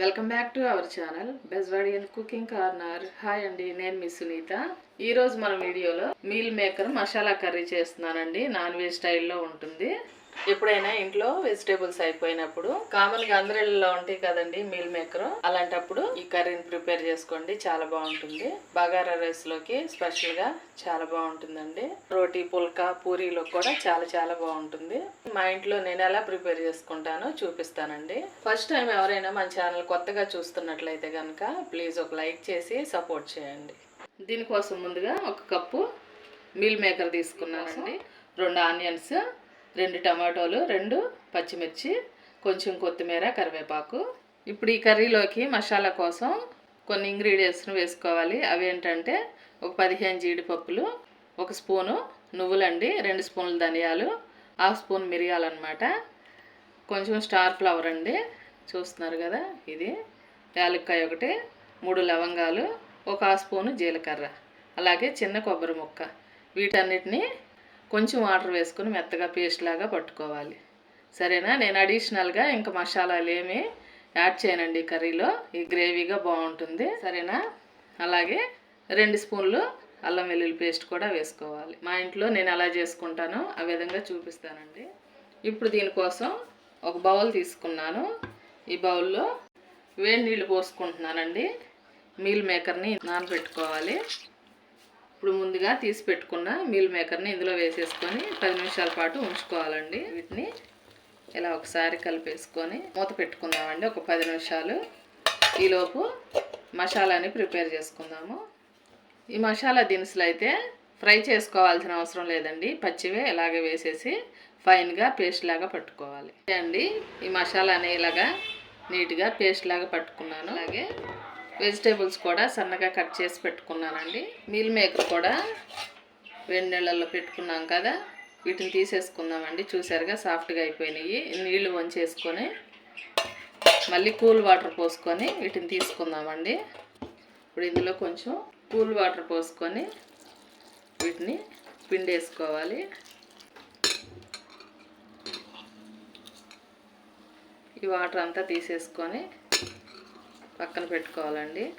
Welcome back to our channel Bezwadian cooking corner hi అండి నేను మీ సునీత. ఈరోజు మన వీడియోలో మీల్ మేకర్ మసాలా కర్రీ చేస్తున్నానండి. నాన్ వెజ్ స్టైల్లో ఉంటుంది. ఎప్పుడైనా ఇంట్లో వెజిటేబుల్స్ అయిపోయినప్పుడు కామన్గా ఉంటాయి కదండి మీల్ మేకర్. అలాంటప్పుడు ఈ కర్రీని ప్రిపేర్ చేసుకోండి చాలా బాగుంటుంది. బగారా రైస్లోకి స్పెషల్గా చాలా బాగుంటుందండి. రోటీ పుల్కా పూరీలో కూడా చాలా చాలా బాగుంటుంది. మా ఇంట్లో నేను ఎలా ప్రిపేర్ చేసుకుంటానో చూపిస్తానండి. ఫస్ట్ టైం ఎవరైనా మన ఛానల్ కొత్తగా చూస్తున్నట్లయితే కనుక ప్లీజ్ ఒక లైక్ చేసి సపోర్ట్ చేయండి. దీనికోసం ముందుగా ఒక కప్పు మీల్ మేకర్ తీసుకున్నానండి. రెండు ఆనియన్స్ రెండు టమాటోలు రెండు పచ్చిమిర్చి కొంచెం కొత్తిమీర కరివేపాకు. ఇప్పుడు ఈ కర్రీలోకి మసాలా కోసం కొన్ని ఇంగ్రీడియంట్స్ను వేసుకోవాలి. అవి ఏంటంటే ఒక పదిహేను జీడిపప్పులు ఒక స్పూను నువ్వులండి రెండు స్పూన్లు ధనియాలు హాఫ్ స్పూన్ మిరియాలు అనమాట కొంచెం స్టార్ ఫ్లవర్ అండి. చూస్తున్నారు కదా ఇది యాలక్కాయ ఒకటి మూడు లవంగాలు ఒక హాఫ్ స్పూను జీలకర్ర అలాగే చిన్న కొబ్బరి ముక్క. వీటన్నిటిని కొంచెం వాటర్ వేసుకుని మెత్తగా పేస్ట్ లాగా పట్టుకోవాలి. సరేనా? నేను అడిషనల్గా ఇంకా మసాలాలు ఏమి యాడ్ చేయనండి ఈ కర్రీలో. ఈ గ్రేవీగా బాగుంటుంది. సరేనా? అలాగే రెండు స్పూన్లు అల్లం వెల్లుల్లి పేస్ట్ కూడా వేసుకోవాలి. మా ఇంట్లో నేను ఎలా చేసుకుంటానో ఆ విధంగా చూపిస్తానండి. ఇప్పుడు దీనికోసం ఒక బౌల్ తీసుకున్నాను. ఈ బౌల్లో వేడి నీళ్ళు పోసుకుంటున్నానండి. మీల్ మేకర్ని నానబెట్టుకోవాలి. ఇప్పుడు ముందుగా తీసి పెట్టుకున్న మీల్ మేకర్ని ఇందులో వేసేసుకొని పది నిమిషాల పాటు ఉంచుకోవాలండి. వీటిని ఇలా ఒకసారి కలిపేసుకొని మూత పెట్టుకుందామండి. ఒక పది నిమిషాలు. ఈలోపు మసాలాని ప్రిపేర్ చేసుకుందాము. ఈ మసాలా దినుసులు అయితే ఫ్రై చేసుకోవాల్సిన అవసరం లేదండి. పచ్చివే ఇలాగే వేసేసి ఫైన్గా పేస్ట్ లాగా పట్టుకోవాలి. అండి ఈ మసాలాని ఇలాగా నీట్గా పేస్ట్ లాగా పట్టుకున్నాను. అలాగే వెజిటేబుల్స్ కూడా సన్నగా కట్ చేసి పెట్టుకున్నానండి. మీల్ మేకర్ కూడా వేడి నీళ్ళల్లో పెట్టుకున్నాం కదా వీటిని తీసేసుకుందామండి. చూసారుగా సాఫ్ట్గా అయిపోయినాయి. నీళ్ళు వంచేసుకొని మళ్ళీ కూల్ వాటర్ పోసుకొని వీటిని తీసుకుందామండి. ఇప్పుడు ఇందులో కొంచెం కూల్ వాటర్ పోసుకొని వీటిని పిండేసుకోవాలి. ఈ వాటర్ అంతా తీసేసుకొని పక్కన పెట్టుకోవాలండి.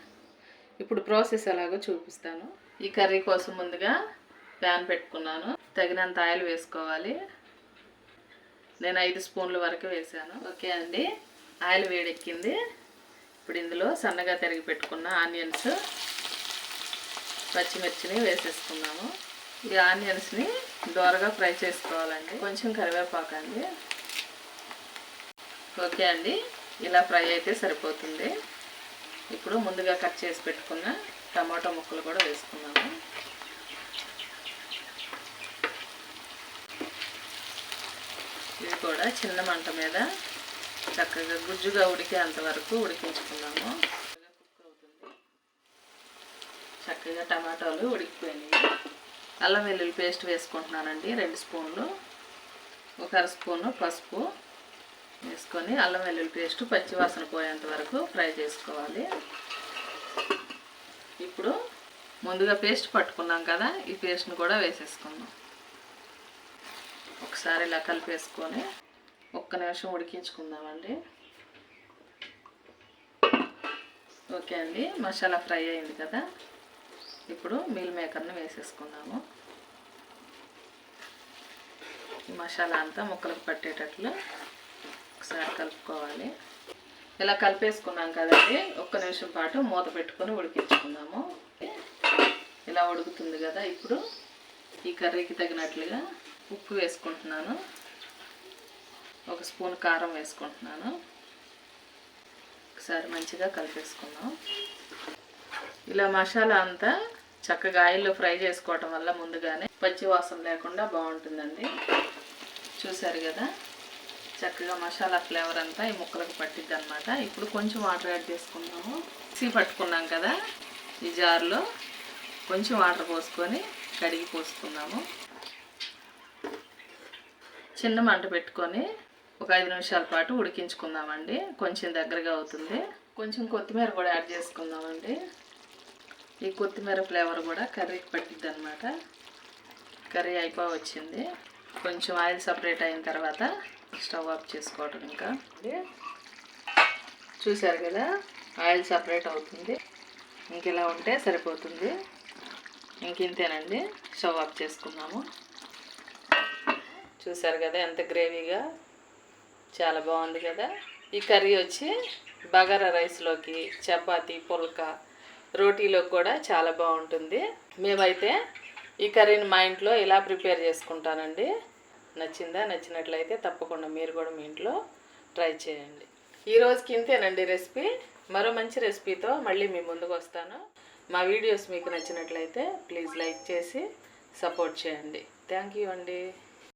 ఇప్పుడు ప్రాసెస్ ఎలాగో చూపిస్తాను. ఈ కర్రీ కోసం ముందుగా ప్యాన్ పెట్టుకున్నాను. తగినంత ఆయిల్ వేసుకోవాలి. నేను ఐదు స్పూన్ల వరకు వేసాను. ఓకే అండి. ఆయిల్ వేడెక్కింది. ఇప్పుడు ఇందులో సన్నగా తరిగి పెట్టుకున్న ఆనియన్స్ పచ్చిమిర్చిని వేసేసుకున్నాము. ఈ ఆనియన్స్ని దోరగా ఫ్రై చేసుకోవాలండి. కొంచెం కరివేపాకు అండి. ఓకే అండి. ఇలా ఫ్రై అయితే సరిపోతుంది. ఇప్పుడు ముందుగా కట్ చేసి పెట్టుకున్న టమాటో ముక్కలు కూడా వేసుకున్నాము. ఇది కూడా చిన్న మంట మీద చక్కగా గుజ్జుగా ఉడికేంత వరకు ఉడికించుకున్నాము. కుక్ అవుతుంది. చక్కగా టమాటాలు ఉడికిపోయినాయి. అల్లం వెల్లుల్లి పేస్ట్ వేసుకుంటున్నానండి రెండు స్పూన్లు. ఒక అర స్పూను పసుపు. వేసుకొని అల్లం వెల్లుల్లి పేస్ట్ పచ్చివాసన పోయేంత వరకు ఫ్రై చేసుకోవాలి. ఇప్పుడు ముందుగా పేస్ట్ పట్టుకున్నాం కదా ఈ పేస్ట్ని కూడా వేసేసుకుందాం. ఒకసారి ఇలా కలిపేసుకొని ఒక్క నిమిషం ఉడికించుకుందామండి. ఓకే అండి మసాలా ఫ్రై అయింది కదా. ఇప్పుడు మీల్ మేకర్ని వేసేసుకుందాము. ఈ మసాలా అంతా ముక్కలకు పట్టేటట్లు ఒకసారి కలుపుకోవాలి. ఇలా కలిపేసుకున్నాం కదండి. ఒక్క నిమిషం పాటు మూత పెట్టుకొని ఉడికించుకుందాము. ఇలా ఉడుకుతుంది కదా ఇప్పుడు. ఈ కర్రీకి తగినట్లుగా ఉప్పు వేసుకుంటున్నాను. ఒక స్పూన్ కారం వేసుకుంటున్నాను. ఒకసారి మంచిగా కలిపేసుకుందాం. ఇలా మసాలా అంతా చక్కగా ఆయిల్లో ఫ్రై చేసుకోవటం వల్ల ముందుగానే పచ్చి వాసన లేకుండా బాగుంటుందండి. చూసారు కదా? చక్కగా మసాలా ఫ్లేవర్ అంతా ఈ ముక్కలకు పట్టిద్ది అనమాట ఇప్పుడు కొంచెం వాటర్ యాడ్ చేసుకున్నాము మిక్సీ పట్టుకున్నాం కదా ఈ జార్లో. కొంచెం వాటర్ పోసుకొని కడిగి పోసుకున్నాము చిన్న మంట పెట్టుకొని ఒక ఐదు నిమిషాల పాటు ఉడికించుకుందామండి. కొంచెం దగ్గరగా అవుతుంది. కొంచెం కొత్తిమీర కూడా యాడ్ చేసుకుందామండి. ఈ కొత్తిమీర ఫ్లేవర్ కూడా కర్రీకి పట్టిద్ది అనమాట కర్రీ అయిపో వచ్చింది కొంచెం ఆయిల్ సపరేట్ అయిన తర్వాత స్టవ్ ఆఫ్ చేసుకోవటం ఇంకా. చూసారు కదా? ఆయిల్ సపరేట్ అవుతుంది. ఇంక ఇలా ఉంటే సరిపోతుంది. ఇంకింతేనండి స్టవ్ ఆఫ్ చేసుకున్నాము చూసారు కదా ఎంత గ్రేవీగా? చాలా బాగుంది కదా? ఈ కర్రీ వచ్చి బగారా రైస్లోకి చపాతి పుల్కా రోటీలో కూడా చాలా బాగుంటుంది. మేమైతే ఈ కర్రీని మా ఇంట్లో ఇలా ప్రిపేర్ చేసుకుంటానండి. నచ్చిందా నచ్చినట్లయితే తప్పకుండా మీరు కూడా మీ ఇంట్లో ట్రై చేయండి. ఈరోజుకి ఇంతేనండి రెసిపీ. మరో మంచి రెసిపీతో మళ్ళీ మీ ముందుకు వస్తాను. మా వీడియోస్ మీకు నచ్చినట్లయితే ప్లీజ్ లైక్ చేసి సపోర్ట్ చేయండి. థ్యాంక్ యూ అండి.